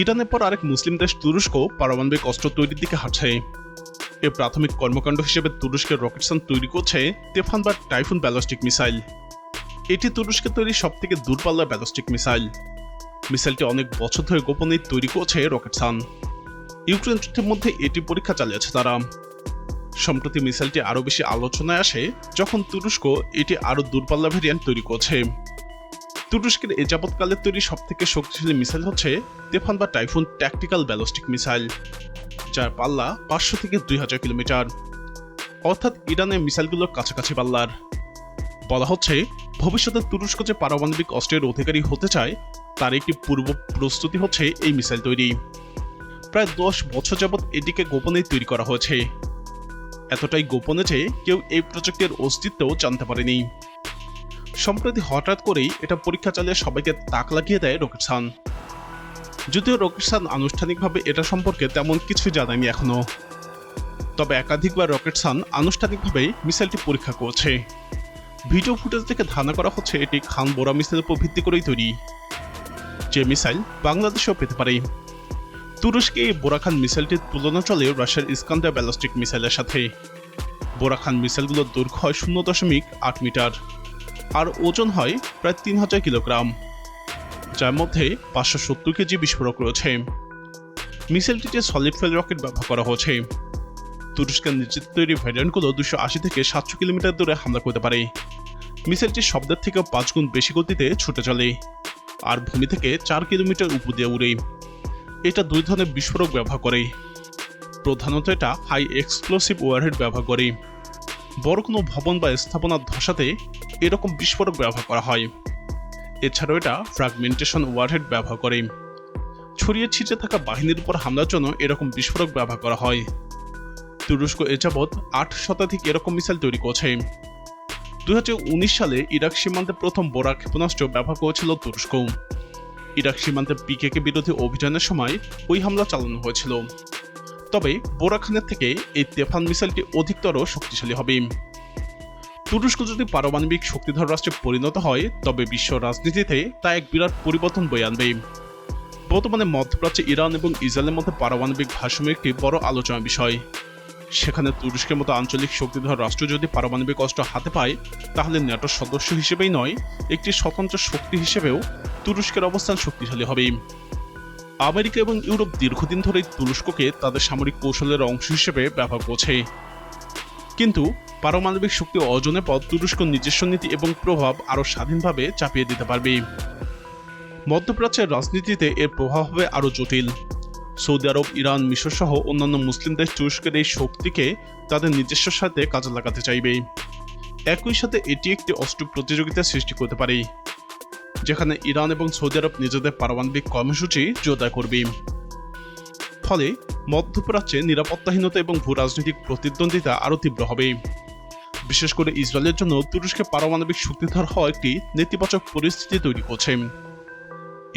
ইরানের পর আরেক মুসলিম দেশ তুরস্ক পারমাণবিক অস্ত্র তৈরির দিকে হাঁটছে। এর প্রাথমিক কর্মকাণ্ড হিসেবে তুরস্কের রকেটসান তৈরি করছে তেফান বা টাইফুন ব্যালস্টিক মিসাইল। এটি তুরস্কের তৈরি সবথেকে দূরপাল্লার ব্যালস্টিক মিসাইল। মিসাইলটি অনেক বছর ধরে গোপনে তৈরি করছে রকেটসান ইউক্রেন যুদ্ধের মধ্যে এটি পরীক্ষা চালিয়েছে তারা। সম্প্রতি মিসাইলটি আরও বেশি আলোচনায় আসে যখন তুরস্ক এটি আরও দূরপাল্লা ভেরিয়েন্ট তৈরি করছে। তুরস্কের এ যাবৎকালের তৈরি সবথেকে শক্তিশালী মিসাইল হচ্ছে তেফান বা টাইফুন ট্যাকটিক্যাল ব্যালিস্টিক মিসাইল যার পাল্লা পাঁচশো থেকে দুই হাজার কিলোমিটার। অর্থাৎ ইরানের মিসাইলগুলোর কাছাকাছি পাল্লার। বলা হচ্ছে, ভবিষ্যতে তুরস্ক যে পারমাণবিক অস্ত্রের অধিকারী হতে চায়, তার একটি পূর্ব প্রস্তুতি হচ্ছে এই মিসাইল তৈরি। প্রায় দশ বছর যাবৎ এটিকে গোপনে তৈরি করা হয়েছে। এতটাই গোপনে যে কেউ এই প্রজেক্টের অস্তিত্বও জানতে পারেনি। সম্প্রতি হঠাৎ করেই এটা পরীক্ষা চালিয়ে সবাইকে তাক লাগিয়ে দেয় রকেট রকেটসান যদিও রকেট রকেটসান আনুষ্ঠানিকভাবে এটা সম্পর্কে তেমন কিছু জানায়নি এখনও তবে একাধিকবার রকেট রকেটসান আনুষ্ঠানিকভাবে মিসাইলটি পরীক্ষা করছে। ভিডিও ফুটেজ থেকে ধারণা করা হচ্ছে এটি খান বোরা মিসাইলের উপর ভিত্তি করেই তৈরি। যে মিসাইল বাংলাদেশেও পেতে পারে। তুরস্কে এই বোরাখান মিসাইলটির তুলনা চলে রাশিয়ার ইস্কান্দার ব্যালিস্টিক মিসাইলের সাথে। বোরাখান মিসাইলগুলোর দৈর্ঘ্য হয় শূন্য দশমিক আট মিটার। আর ওজন হয় প্রায় তিন হাজার কিলোগ্রাম, যার মধ্যে পাঁচশো সত্তর কেজি বিস্ফোরক রয়েছে। মিসাইলটিতে সলিড ফেল রকেট ব্যবহার করা হয়েছে। তুরস্কের নিজের তৈরি ভ্যারিয়েন্টগুলো দুশো আশি থেকে সাতশো কিলোমিটার দূরে হামলা করতে পারে। মিসাইলটি শব্দের থেকেও পাঁচ গুণ বেশি গতিতে ছুটে চলে, আর ভূমি থেকে চার কিলোমিটার উপর দিয়ে উড়ে। এটা দুই ধরনের বিস্ফোরক ব্যবহার করে। প্রধানত এটা হাই এক্সপ্লোসিভ ওয়ারহেড ব্যবহার করে। বড় কোনো ভবন বা স্থাপনার ধসাতে এরকম বিস্ফোরক ব্যবহার করা হয়। এছাড়াও এটা ফ্র্যাগমেন্টেশন ওয়ারহেড ব্যবহার করে। ছড়িয়ে ছিটে থাকা বাহিনীর উপর হামলার জন্য এরকম বিস্ফোরক ব্যবহার করা হয়। তুরস্ক এ যাবৎ আট শতাধিক এরকম মিসাইল তৈরি করছে। দু হাজার উনিশ সালে ইরাক সীমান্তে প্রথম বোরা ক্ষেপণাস্ত্র ব্যবহার করেছিল তুরস্ক। ইরাক সীমান্তে পিকেকে বিরোধী অভিযানের সময় ওই হামলা চালানো হয়েছিল। তবে বোরা খানের থেকে এই তেফান মিসাইলটি অধিকতর শক্তিশালী হবে। তুরস্ক যদি পারমাণবিক শক্তিধর রাষ্ট্রে পরিণত হয়, তবে বিশ্ব রাজনীতিতে তা এক বিরাট পরিবর্তন বয়ে আনবে। বর্তমানে মধ্যপ্রাচ্যে ইরান এবং ইসরায়েলের মধ্যে পারমাণবিক ভারসাম্য একটি বড় আলোচনার বিষয়। সেখানে তুরস্কের মতো আঞ্চলিক শক্তিধর রাষ্ট্র যদি পারমাণবিক অস্ত্র হাতে পায়, তাহলে ন্যাটোর সদস্য হিসেবেই নয়, একটি স্বতন্ত্র শক্তি হিসেবেও তুরস্কের অবস্থান শক্তিশালী হবে। আমেরিকা এবং ইউরোপ দীর্ঘদিন ধরেই তুরস্ককে তাদের সামরিক কৌশলের অংশ হিসেবে ব্যবহার করছে। কিন্তু পারমাণবিক শক্তি অর্জনের পর তুরস্ক নিজস্ব নীতি এবং প্রভাব আরও স্বাধীনভাবে চাপিয়ে দিতে পারবে। মধ্যপ্রাচ্যের রাজনীতিতে এর প্রভাব হবে আরও জটিল। সৌদি আরব, ইরান, মিশর সহ অন্যান্য মুসলিম দেশ তুরস্কের এই শক্তিকে তাদের নিজস্ব সাথে কাজে লাগাতে চাইবে। একই সাথে এটি একটি অস্ত্র প্রতিযোগিতা সৃষ্টি করতে পারে, যেখানে ইরান এবং সৌদি আরব নিজেদের পারমাণবিক কর্মসূচি জোরদার করবে। ফলে মধ্যপ্রাচ্যে নিরাপত্তাহীনতা এবং ভূ রাজনৈতিক প্রতিদ্বন্দ্বিতা আরও তীব্র হবে। বিশেষ করে ইসরায়েলের জন্য তুরস্কে পারমাণবিক শক্তিধর হওয়া একটি নেতিবাচক পরিস্থিতি তৈরি করছে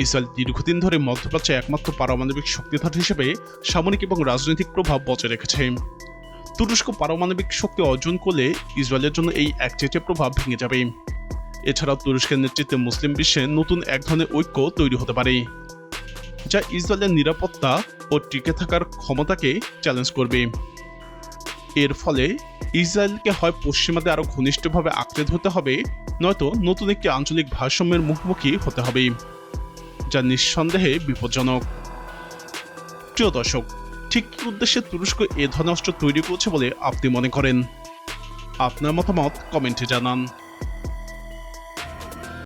ইসরায়েল দীর্ঘদিন ধরে মধ্যপ্রাচ্যে একমাত্র পারমাণবিক শক্তিধর হিসেবে সামরিক এবং রাজনৈতিক প্রভাব বজায় রেখেছে। তুরস্ক পারমাণবিক শক্তি অর্জন করলে ইসরায়েলের জন্য এই একচেটে প্রভাব ভেঙে যাবে। এছাড়াও তুরস্কের নেতৃত্বে মুসলিম বিশ্বে নতুন এক ধরনের ঐক্য তৈরি হতে পারে, যা ইসরায়েলের নিরাপত্তা ও টিকে থাকার ক্ষমতাকে চ্যালেঞ্জ করবে। এর ফলে ইসরায়েলকে হয় পশ্চিমাতে আরও ঘনিষ্ঠভাবে আঁকড়ে ধরতে হবে, নয়তো নতুন একটি আঞ্চলিক ভারসাম্যের মুখোমুখি হতে হবে যা নিঃসন্দেহে বিপজ্জনক। প্রিয় দর্শক, ঠিক কি উদ্দেশ্যে তুরস্ক এ ধরনের অস্ত্র তৈরি করছে বলে আপনি মনে করেন? আপনার মতামত কমেন্টে জানান।